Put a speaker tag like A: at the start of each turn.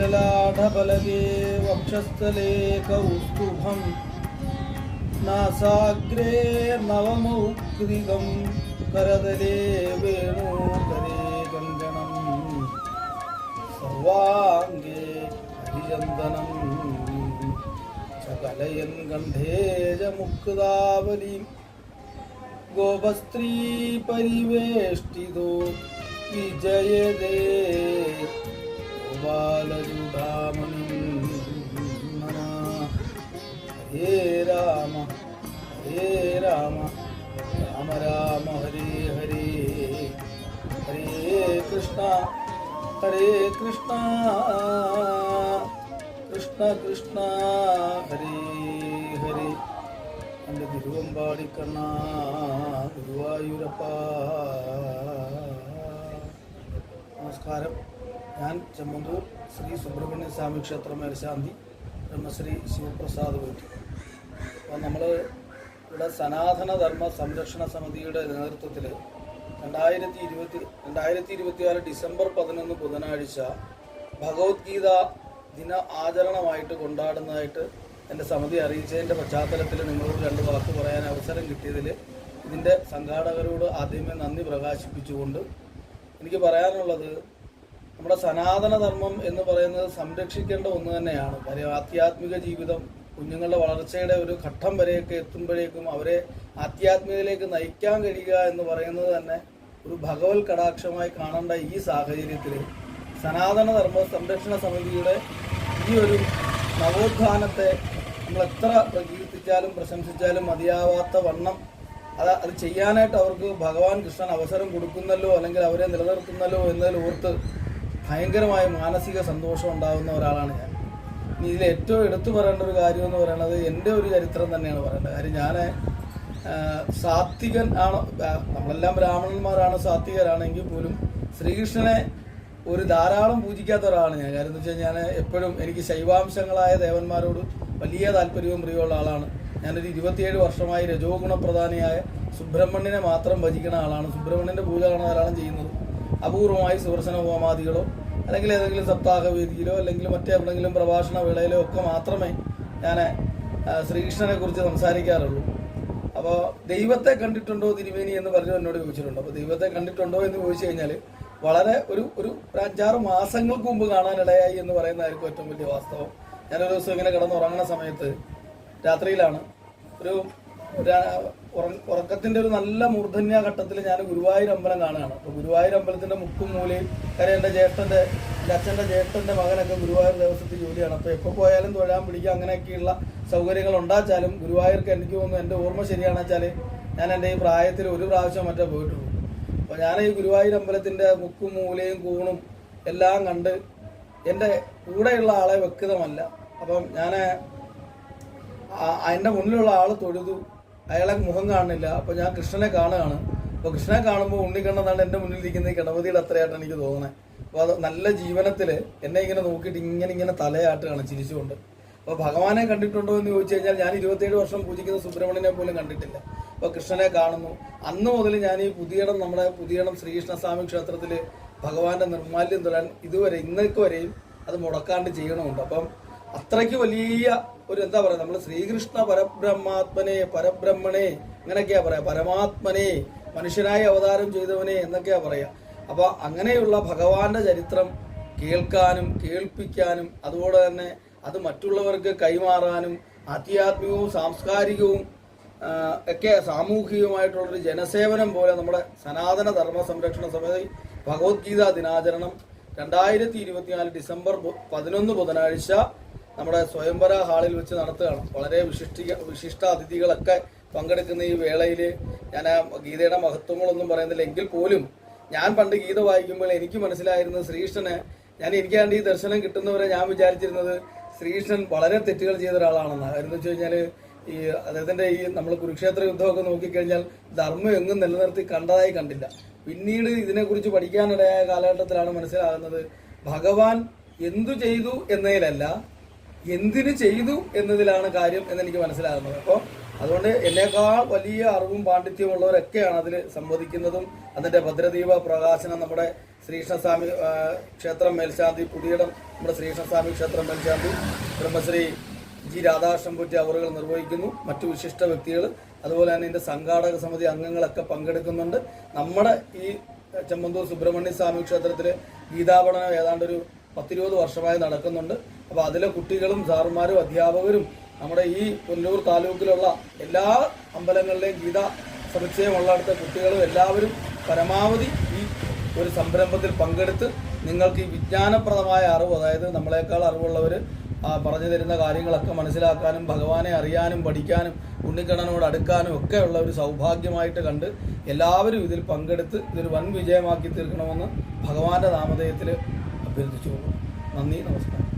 A: ललाढबलगे वक्षस्तले कौस्तुभं न साग्रे करदले वेणुकरे गङ्गनं सर्वाङ्गे चन्दनं च कलयन् गण्डे मुक्दावलिं गोवस्त्री परिवेष्टिदो विजयदे बालसुधामणिं मना हे राम हे राम राम राम हरे हरे हरे कृष्णा हरे कृष्णा कृष्ण कृष्ण हरे हरे அந்த திருவம்பாடி கண்ணா குருவாயூரப்பா நமஸ்காரம் ഞാൻ ചെമ്മന്തൂർ ശ്രീ സുബ്രഹ്മണ്യ സ്വാമി ക്ഷേത്ര മേൽശാന്തി ബ്രഹ്മശ്രീ ശിവപ്രസാദ് വീട്ടി അപ്പോൾ നമ്മൾ ഇവിടെ സനാതനധർമ്മ സംരക്ഷണ സമിതിയുടെ നേതൃത്വത്തിൽ രണ്ടായിരത്തി ഇരുപത്തി രണ്ടായിരത്തി ഇരുപത്തിനാല് ഡിസംബർ പതിനൊന്ന് ബുധനാഴ്ച ഭഗവത്ഗീത ദിന ആചരണമായിട്ട് കൊണ്ടാടുന്നതായിട്ട് എന്റെ സമിതി അറിയിച്ചതിന്റെ പശ്ചാത്തലത്തിൽ നിങ്ങളോട് രണ്ട് വാക്ക് പറയാൻ അവസരം കിട്ടിയതിൽ ഇതിന്റെ സംഘാടകരോട് ആദ്യമേ നന്ദി പ്രകാശിപ്പിച്ചുകൊണ്ട് എനിക്ക് പറയാനുള്ളത് നമ്മുടെ സനാതന ധർമ്മം എന്ന് പറയുന്നത് സംരക്ഷിക്കേണ്ട ഒന്ന് തന്നെയാണ്. കാര്യം ആധ്യാത്മിക ജീവിതം കുഞ്ഞുങ്ങളുടെ വളർച്ചയുടെ ഒരു ഘട്ടം വരെയൊക്കെ എത്തുമ്പോഴേക്കും അവരെ ആധ്യാത്മികതയിലേക്ക് നയിക്കാൻ കഴിയുക എന്ന് പറയുന്നത് തന്നെ ഒരു ഭഗവത് കടാക്ഷമായി കാണേണ്ട ഈ സാഹചര്യത്തിൽ സനാതന ധർമ്മ സംരക്ഷണ സമിതിയുടെ ഈ ഒരു നവോത്ഥാനത്തെ നമ്മൾ എത്ര പ്രകീർത്തിച്ചാലും പ്രശംസിച്ചാലും മതിയാവാത്ത വണ്ണം അത് അത് ചെയ്യാനായിട്ട് അവർക്ക് ഭഗവാൻ കൃഷ്ണൻ അവസരം കൊടുക്കുന്നല്ലോ അല്ലെങ്കിൽ അവരെ നിലനിർത്തുന്നല്ലോ എന്നതിൽ ഓർത്ത് ഭയങ്കരമായ മാനസിക സന്തോഷം ഉണ്ടാകുന്ന ഒരാളാണ് ഞാൻ. ഇനി ഇതിൽ ഏറ്റവും എടുത്തു പറയേണ്ട ഒരു കാര്യം എന്ന് പറയുന്നത് എന്റെ ഒരു ചരിത്രം തന്നെയാണ് പറയേണ്ടത്. കാര്യം ഞാൻ സാത്വികൻ ആണ് നമ്മളെല്ലാം ബ്രാഹ്മണന്മാരാണ് സാത്വികരാണെങ്കിൽ പോലും ശ്രീകൃഷ്ണനെ ഒരു ധാരാളം പൂജിക്കാത്ത ഒരാളാണ് ഞാൻ. കാര്യം എന്ന് വെച്ചാൽ ഞാൻ എപ്പോഴും എനിക്ക് ശൈവാംശങ്ങളായ ദേവന്മാരോട് വലിയ താല്പര്യവും പ്രിയമുള്ള ആളാണ്. ഞാനൊരു ഇരുപത്തിയേഴ് വർഷമായി രജോ ഗുണപ്രധാനിയായ സുബ്രഹ്മണ്യനെ മാത്രം ഭജിക്കുന്ന ആളാണ്. സുബ്രഹ്മണ്യന്റെ പൂജകളാണ് ധാരാളം ചെയ്യുന്നത്. അപൂർവമായി സുദർശന ഹോമാദികളോ അല്ലെങ്കിൽ ഏതെങ്കിലും സപ്താഹ വേദിയിലോ അല്ലെങ്കിൽ മറ്റെവിടെങ്കിലും പ്രഭാഷണ വേളയിലോ ഒക്കെ മാത്രമേ ഞാൻ ശ്രീകൃഷ്ണനെ കുറിച്ച് സംസാരിക്കാറുള്ളൂ. അപ്പോൾ ദൈവത്തെ കണ്ടിട്ടുണ്ടോ തിരുവേനി എന്ന് പറഞ്ഞു എന്നോട് ചോദിച്ചിട്ടുണ്ട്. അപ്പോൾ ദൈവത്തെ കണ്ടിട്ടുണ്ടോ എന്ന് ചോദിച്ചു കഴിഞ്ഞാൽ വളരെ ഒരു ഒരു അഞ്ചാറ് മാസങ്ങൾക്ക് മുമ്പ് കാണാനിടയായി എന്ന് പറയുന്നതായിരിക്കും ഏറ്റവും വലിയ വാസ്തവം. ഞാനൊരു ദിവസം ഇങ്ങനെ കിടന്നുറങ്ങുന്ന സമയത്ത് രാത്രിയിലാണ് ഒരു ഉറക്കത്തിന്റെ ഒരു നല്ല മൂർധന്യ ഘട്ടത്തിൽ ഞാൻ ഗുരുവായൂർ അമ്പലം കാണുകയാണ്. അപ്പോൾ ഗുരുവായൂർ അമ്പലത്തിന്റെ മുക്കും മൂലയും കാര്യം എന്റെ ജ്യേഷ്ഠന്റെ എന്റെ അച്ഛന്റെ ജ്യേഷ്ഠന്റെ മകനൊക്കെ ഗുരുവായൂർ ദേവസ്വത്തിൽ ജോലിയാണ്. അപ്പോൾ എപ്പോ പോയാലും തൊഴാൻ പിടിക്കുക അങ്ങനെയൊക്കെയുള്ള സൗകര്യങ്ങൾ ഉണ്ടാച്ചാലും ഗുരുവായൂർക്ക് എനിക്ക് തോന്നുന്നു എന്റെ ഓർമ്മ ശരിയാണെന്ന് വെച്ചാൽ ഞാൻ എന്റെ ഈ പ്രായത്തിൽ ഒരു പ്രാവശ്യം മറ്റേ പോയിട്ടുള്ളൂ. അപ്പോൾ ഞാൻ ഈ ഗുരുവായൂർ അമ്പലത്തിന്റെ മുക്കും മൂലയും കൂണും എല്ലാം കണ്ട് എന്റെ കൂടെയുള്ള ആളെ വ്യക്തമല്ല. അപ്പം ഞാൻ എന്റെ മുന്നിലുള്ള ആൾ തൊഴുതു. അയാളെ മുഖം കാണുന്നില്ല. അപ്പോൾ ഞാൻ കൃഷ്ണനെ കാണുകയാണ്. അപ്പോൾ കൃഷ്ണനെ കാണുമ്പോൾ ഉണ്ണിക്കണ്ണെന്നാണ് എന്റെ ഈ ഗണപതിയുടെ അത്രയായിട്ട് എനിക്ക് തോന്നുന്നത് അപ്പോൾ അത് നല്ല ജീവനത്തിൽ എന്നെ ഇങ്ങനെ നോക്കിയിട്ട് ഇങ്ങനെ ഇങ്ങനെ തലയാട്ടുകയാണ് ചിരിച്ചുകൊണ്ട്. അപ്പോൾ ഭഗവാനെ കണ്ടിട്ടുണ്ടോ എന്ന് ചോദിച്ചു കഴിഞ്ഞാൽ ഞാൻ ഇരുപത്തിയേഴ് വർഷം പൂജിക്കുന്ന സുബ്രഹ്മണ്യനെ പോലും കണ്ടിട്ടില്ല. അപ്പോൾ കൃഷ്ണനെ കാണുന്നു. അന്ന് മുതൽ ഞാൻ ഈ പുതിയടം നമ്മുടെ പുതിയടം ശ്രീകൃഷ്ണസ്വാമി ക്ഷേത്രത്തിൽ ഭഗവാന്റെ നിർമാല്യം തൊഴാൻ ഇതുവരെ ഇന്നേക്ക് വരെയും അത് മുടക്കാണ്ട് ചെയ്യണമുണ്ട്. അപ്പം അത്രയ്ക്ക് വലിയ ഒരു എന്താ പറയുക നമ്മൾ ശ്രീകൃഷ്ണ പരബ്രഹ്മാത്മനെ പരബ്രഹ്മണെ അങ്ങനെയൊക്കെയാ പറയാ. പരമാത്മനെ മനുഷ്യനായി അവതാരം ചെയ്തവനെ എന്നൊക്കെയാ പറയാ. അപ്പോൾ അങ്ങനെയുള്ള ഭഗവാന്റെ ചരിത്രം കേൾക്കാനും കേൾപ്പിക്കാനും അതുപോലെ തന്നെ അത് മറ്റുള്ളവർക്ക് കൈമാറാനും ആധ്യാത്മികവും സാംസ്കാരികവും ഒക്കെ സാമൂഹികവുമായിട്ടുള്ളൊരു ജനസേവനം പോലെ നമ്മുടെ സനാതന ധർമ്മ സംരക്ഷണ സമിതി ഭഗവത്ഗീത ദിനാചരണം രണ്ടായിരത്തി ഇരുപത്തിനാല് ഡിസംബർ പതിനൊന്ന് ബുധനാഴ്ച നമ്മുടെ സ്വയംവര ഹാളിൽ വെച്ച് നടത്തുകയാണ്. വളരെ വിശിഷ്ടി വിശിഷ്ട അതിഥികളൊക്കെ പങ്കെടുക്കുന്ന ഈ വേളയിൽ ഞാൻ ആ ഗീതയുടെ മഹത്വങ്ങളൊന്നും പറയുന്നില്ല. എങ്കിൽ പോലും ഞാൻ പണ്ട് ഗീത വായിക്കുമ്പോൾ എനിക്ക് മനസ്സിലായിരുന്നത് ശ്രീകൃഷ്ണനെ ഞാൻ എനിക്ക് എനിക്കാണ്ട് ഈ ദർശനം കിട്ടുന്നവരെ ഞാൻ വിചാരിച്ചിരുന്നത് ശ്രീകൃഷ്ണൻ വളരെ തെറ്റുകൾ ചെയ്ത ഒരാളാണെന്ന്. എന്ന് വെച്ച് ഈ അദ്ദേഹത്തിന്റെ ഈ നമ്മൾ കുരുക്ഷേത്ര യുദ്ധമൊക്കെ നോക്കിക്കഴിഞ്ഞാൽ ധർമ്മം എങ്ങും നിലനിർത്തി കണ്ടതായി കണ്ടില്ല. പിന്നീട് ഇതിനെക്കുറിച്ച് പഠിക്കാനിടയായ കാലഘട്ടത്തിലാണ് മനസ്സിലാകുന്നത്. ഭഗവാൻ എന്തു ചെയ്തു എന്നതിലല്ല എന്തിനു ചെയ്തു എന്നതിലാണ് കാര്യം എന്നെനിക്ക് മനസ്സിലാകുന്നത്. അപ്പോൾ അതുകൊണ്ട് എന്നേക്കാൾ വലിയ അറിവും പാണ്ഡിത്യവും ഉള്ളവരൊക്കെയാണ് അതിൽ സംവദിക്കുന്നതും. അതിന്റെ ഭദ്രദീപ പ്രകാശനം നമ്മുടെ ശ്രീകൃഷ്ണസ്വാമി ക്ഷേത്രം മേൽശാന്തി പുതിയിടം നമ്മുടെ ശ്രീകൃഷ്ണസ്വാമി ക്ഷേത്രം മേൽശാന്തി ബ്രഹ്മശ്രീ ജി രാധാകൃഷ്ണൻ പൂറ്റി അവറുകൾ നിർവഹിക്കുന്നു. മറ്റു വിശിഷ്ട വ്യക്തികൾ അതുപോലെ തന്നെ ഇതിന്റെ സംഘാടക സമിതി അംഗങ്ങളൊക്കെ പങ്കെടുക്കുന്നുണ്ട്. നമ്മുടെ ഈ ചെമ്മന്തൂർ സുബ്രഹ്മണ്യ സ്വാമി ക്ഷേത്രത്തിൽ ഗീതാപഠനം ഏതാണ്ട് ഒരു പത്തിരുപത് വർഷമായി നടക്കുന്നുണ്ട്. അപ്പോൾ അതിലെ കുട്ടികളും സാറുമാരും അധ്യാപകരും നമ്മുടെ ഈ പുല്ലൂർ താലൂക്കിലുള്ള എല്ലാ അമ്പലങ്ങളിലെയും ഗീത സമുച്ചയമുള്ളിടത്തെ കുട്ടികളും എല്ലാവരും പരമാവധി ഈ ഒരു സംരംഭത്തിൽ പങ്കെടുത്ത് നിങ്ങൾക്ക് ഈ വിജ്ഞാനപ്രദമായ അറിവ് അതായത് നമ്മളെക്കാൾ അറിവുള്ളവർ പറഞ്ഞു തരുന്ന കാര്യങ്ങളൊക്കെ മനസ്സിലാക്കാനും ഭഗവാനെ അറിയാനും പഠിക്കാനും ഉണ്ണിക്കണ്ണനോട് അടുക്കാനും ഒക്കെ ഉള്ള ഒരു സൗഭാഗ്യമായിട്ട് കണ്ട് എല്ലാവരും ഇതിൽ പങ്കെടുത്ത് ഇതൊരു വൻ വിജയമാക്കി തീർക്കണമെന്ന് ഭഗവാന്റെ നാമധേയത്തിൽ അഭ്യർത്ഥിച്ചു നന്ദി നമസ്കാരം.